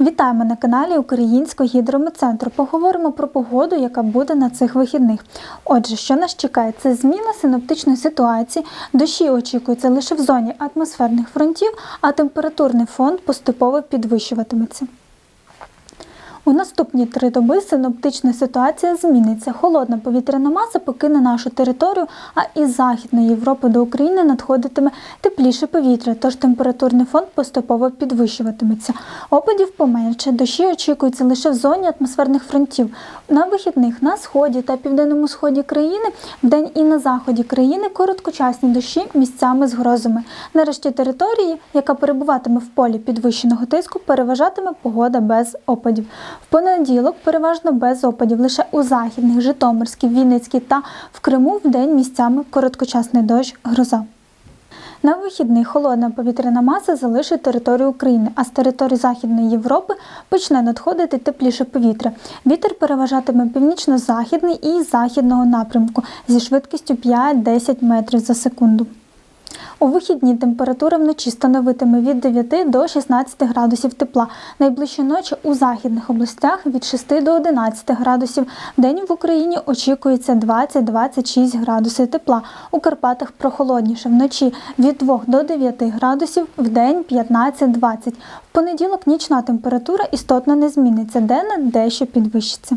Вітаємо на каналі Українського гідрометцентру. Поговоримо про погоду, яка буде на цих вихідних. Отже, що нас чекає? Це зміна синоптичної ситуації. Дощі очікуються лише в зоні атмосферних фронтів, а температурний фон поступово підвищуватиметься. У наступні три доби синоптична ситуація зміниться. Холодна повітряна маса покине нашу територію, а із Західної Європи до України надходитиме тепліше повітря, тож температурний фон поступово підвищуватиметься. Опадів поменше, дощі очікуються лише в зоні атмосферних фронтів. На вихідних на сході та південному сході країни, вдень і на заході країни короткочасні дощі місцями з грозами. Нарешті території, яка перебуватиме в полі підвищеного тиску, переважатиме погода без опадів. В понеділок переважно без опадів, лише у західних, Житомирській, Вінницькій та в Криму вдень місцями короткочасний дощ, гроза. На вихідних холодна повітряна маса залишить територію України, а з території Західної Європи почне надходити тепліше повітря. Вітер переважатиме північно-західний і західного напрямку зі швидкістю 5-10 метрів за секунду. У вихідні температура вночі становитиме від 9 до 16 градусів тепла. Найближчі ночі у західних областях від 6 до 11 градусів. Вдень в Україні очікується 20-26 градусів тепла. У Карпатах прохолодніше. Вночі від 2 до 9 градусів, вдень 15-20. В понеділок нічна температура істотно не зміниться, денна дещо підвищиться.